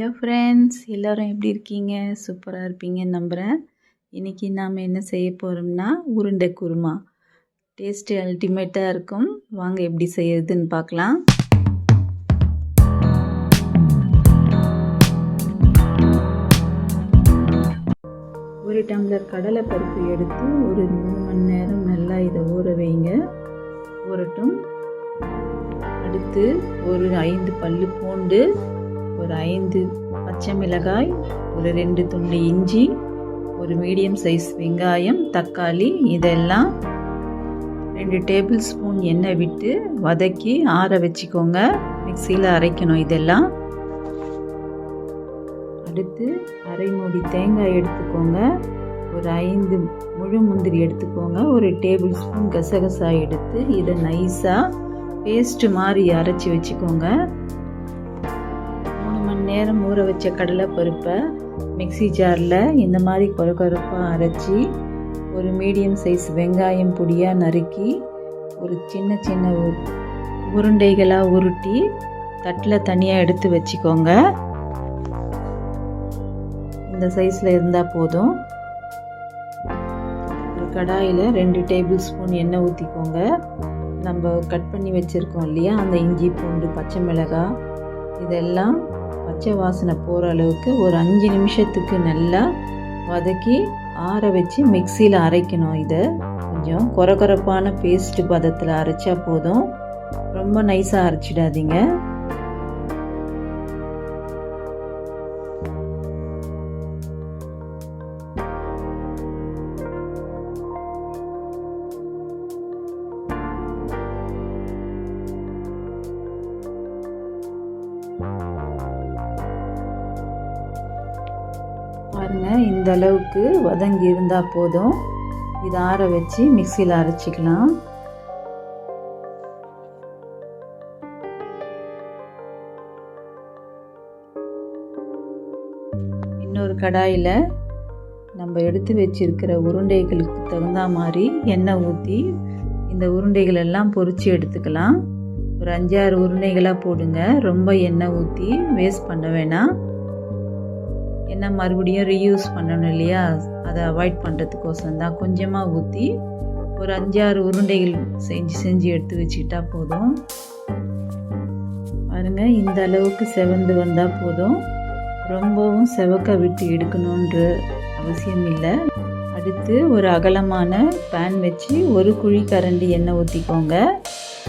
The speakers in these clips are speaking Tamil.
ஹலோ ஃப்ரெண்ட்ஸ் எல்லோரும் எப்படி இருக்கீங்க? சூப்பராக இருப்பீங்கன்னு நம்புகிறேன் இன்றைக்கி நாம் என்ன செய்ய போகிறோம்னா உருண்டை குருமா. டேஸ்ட்டு அல்டிமேட்டாக இருக்கும். வாங்க எப்படி செய்யறதுன்னு பார்க்கலாம். ஒரு டம்ளர் கடலை பருப்பு எடுத்து ஒரு மூணு மணி நேரம் நல்லா இதை ஊற வைங்க. ஊறட்டும். அடுத்து ஒரு ஐந்து பல்லு பூண்டு ஒரு ஐந்து பச்சை மிளகாய் ஒரு ரெண்டு துண்டு இஞ்சி ஒரு மீடியம் சைஸ் வெங்காயம் தக்காளி இதெல்லாம் ரெண்டு டேபிள் ஸ்பூன் எண்ணெய் விட்டு வதக்கி ஆற வச்சுக்கோங்க. மிக்சியில் அரைக்கணும் இதெல்லாம். அடுத்து அரை மூடி தேங்காய் எடுத்துக்கோங்க. ஒரு ஐந்து முழு முந்திரி எடுத்துக்கோங்க. ஒரு டேபிள் ஸ்பூன் கசகசா எடுத்து இதை நைஸாக பேஸ்ட்டு மாதிரி அரைச்சி வச்சுக்கோங்க. நேரம் ஊற வச்ச கடலை பருப்பை மிக்சி ஜாரில் இந்த மாதிரி கொர கொரப்பாக அரைச்சி ஒரு மீடியம் சைஸ் வெங்காயம் பொடியாக நறுக்கி ஒரு சின்ன சின்ன உருண்டைகளாக உருட்டி தட்டில் தனியாக எடுத்து வச்சுக்கோங்க. இந்த சைஸில் இருந்தால் போதும். ஒரு கடாயில் ரெண்டு டேபிள் ஸ்பூன் எண்ணெய் ஊற்றிக்கோங்க. நம்ம கட் பண்ணி வச்சுருக்கோம் இல்லையா? அந்த இஞ்சி பூண்டு பச்சை மிளகாய் இதெல்லாம் பச்சை வாசனை போகிற அளவுக்கு ஒரு அஞ்சு நிமிஷத்துக்கு நல்லா வதக்கி ஆற வச்சு மிக்சியில் அரைக்கணும். இதை கொஞ்சம் கொரகொரப்பான பேஸ்ட்டு பதத்தில் அரைச்சா போதும். ரொம்ப நைஸாக அரைச்சிடாதீங்க. பாருங்கள் இந்த அளவுக்கு வதங்கி இருந்தால் போதும். இதை ஆற வச்சு மிக்சியில் அரைச்சிக்கலாம். இன்னொரு கடாயில் நம்ம எடுத்து வச்சிருக்கிற உருண்டைகளுக்கு தகுந்த மாதிரி எண்ணெய் ஊற்றி இந்த உருண்டைகள் எல்லாம் பொறிச்சு எடுத்துக்கலாம். ஒரு அஞ்சாறு உருண்டைகளாக போடுங்க. ரொம்ப எண்ணெய் ஊற்றி வேஸ்ட் பண்ண வேணாம். என்ன மறுபடியும் ரீயூஸ் பண்ணணும் இல்லையா? அதை அவாய்ட் பண்ணுறதுக்கோசம் தான். கொஞ்சமாக ஊற்றி ஒரு அஞ்சாறு உருண்டைகள் செஞ்சு செஞ்சு எடுத்து வச்சுக்கிட்டா போதும். பாருங்க இந்த அளவுக்கு செவந்து வந்தால் போதும். ரொம்பவும் செவக்க விட்டு எடுக்கணுன்ற அவசியம் இல்லை. அடுத்து ஒரு அகலமான பேன் வச்சு ஒரு குழி கரண்டி எண்ணெய் ஊற்றிக்கோங்க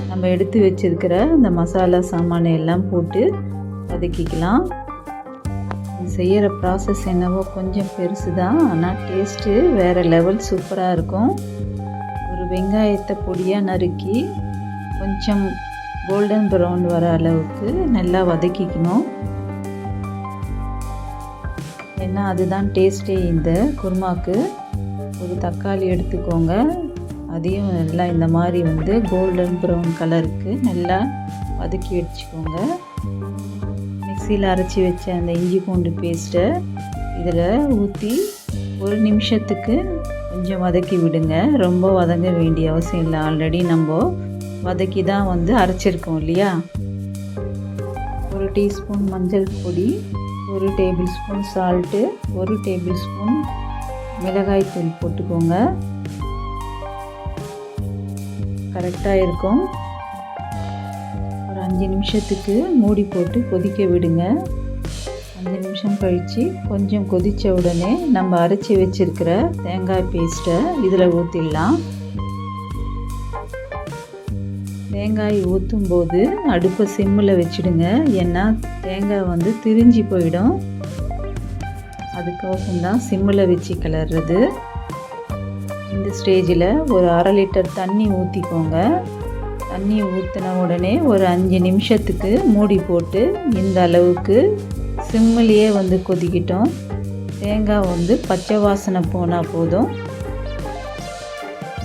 நம்ம எடுத்து வச்சிருக்கிற இந்த மசாலா சாமானை எல்லாம் போட்டு வதக்கிக்கலாம். செய்கிற ப்ராசஸ் என்னவோ கொஞ்சம் பெருசு தான் ஆனால் டேஸ்ட்டு வேறு லெவல் சூப்பராக இருக்கும். ஒரு வெங்காயத்தை பொடியாக நறுக்கி கொஞ்சம் கோல்டன் ப்ரௌன் வர அளவுக்கு நல்லா வதக்கிக்கணும். ஏன்னா அதுதான் டேஸ்ட்டே இந்த குருமாக்கு. ஒரு தக்காளி எடுத்துக்கோங்க. அதையும் நல்லா இந்த மாதிரி வந்து கோல்டன் ப்ரௌன் கலருக்கு நல்லா வதக்கி வச்சுக்கோங்க. மிக்சியில் அரைச்சி வச்ச அந்த இஞ்சி பூண்டு பேஸ்ட்டை இதில் ஊற்றி ஒரு நிமிஷத்துக்கு கொஞ்சம் வதக்கி விடுங்க. ரொம்ப வதங்க வேண்டிய அவசியம் இல்லை. ஆல்ரெடி நம்ம வதக்கி தான் வந்து அரைச்சிருக்கோம் இல்லையா? ஒரு டீஸ்பூன் மஞ்சள் பொடி ஒரு டேபிள் ஸ்பூன் சால்ட்டு ஒரு டேபிள் ஸ்பூன் மிளகாய் தூள் போட்டுக்கோங்க. கரெக்டாக இருக்கும். ஒரு அஞ்சு நிமிஷத்துக்கு மூடி போட்டு கொதிக்க விடுங்க. அஞ்சு நிமிஷம் கழித்து கொஞ்சம் கொதித்த உடனே நம்ம அரைச்சி வச்சுருக்கிற தேங்காய் பேஸ்ட்டை இதில் ஊற்றிடலாம் தேங்காய் ஊற்றும் போது அடுப்பை சிம்மில் வச்சுடுங்க. ஏன்னா தேங்காய் வந்து திரிஞ்சு போயிடும். அதுக்கோசம் தான் சிம்மில் வச்சு கிளறது இந்த ஸ்டேஜில் ஒரு அரை லிட்டர் தண்ணி ஊற்றிக்கோங்க தண்ணி ஊற்றின உடனே ஒரு அஞ்சு நிமிஷத்துக்கு மூடி போட்டு இந்த அளவுக்கு சிம்மிலேயே வந்து கொதிக்கிட்டோம். தேங்காய் வந்து பச்சை வாசனை போனால் போதும்.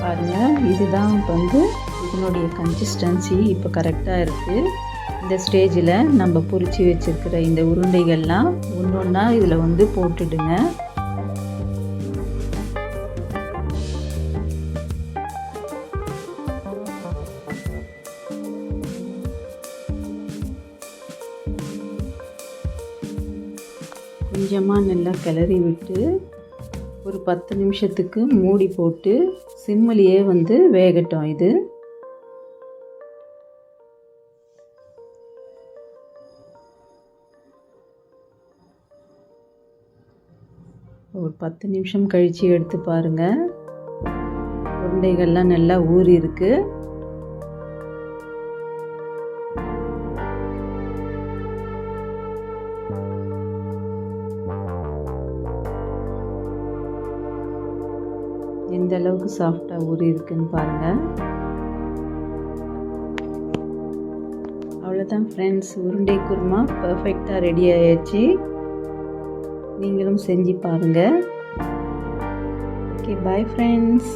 பாருங்கள் இதுதான் வந்து இதனுடைய கன்சிஸ்டன்சி இப்போ கரெக்டாக இருக்குது இந்த ஸ்டேஜில் நம்ம பொறிச்சு வச்சுருக்கிற இந்த உருண்டைகள்லாம் ஒன்று ஒன்றா இதில் வந்து போட்டுடுங்க. கொஞ்சமாக நல்லா கிளறி விட்டு ஒரு பத்து நிமிஷத்துக்கு மூடி போட்டு சிம்மிலேயே வந்து வேகட்டும் இது. ஒரு பத்து நிமிஷம் கழித்து எடுத்து பாருங்கள் உருண்டைகள்லாம் நல்லா ஊறி இருக்குது இந்த அளவுக்கு சாஃப்டாக ஊறி இருக்குன்னு பாருங்கள் அவ்வளோதான் ஃப்ரெண்ட்ஸ் உருண்டை குருமா பர்ஃபெக்டாக ரெடி ஆயிடுச்சு நீங்களும் செஞ்சு பாருங்கள் ஓகே பாய் ஃப்ரெண்ட்ஸ்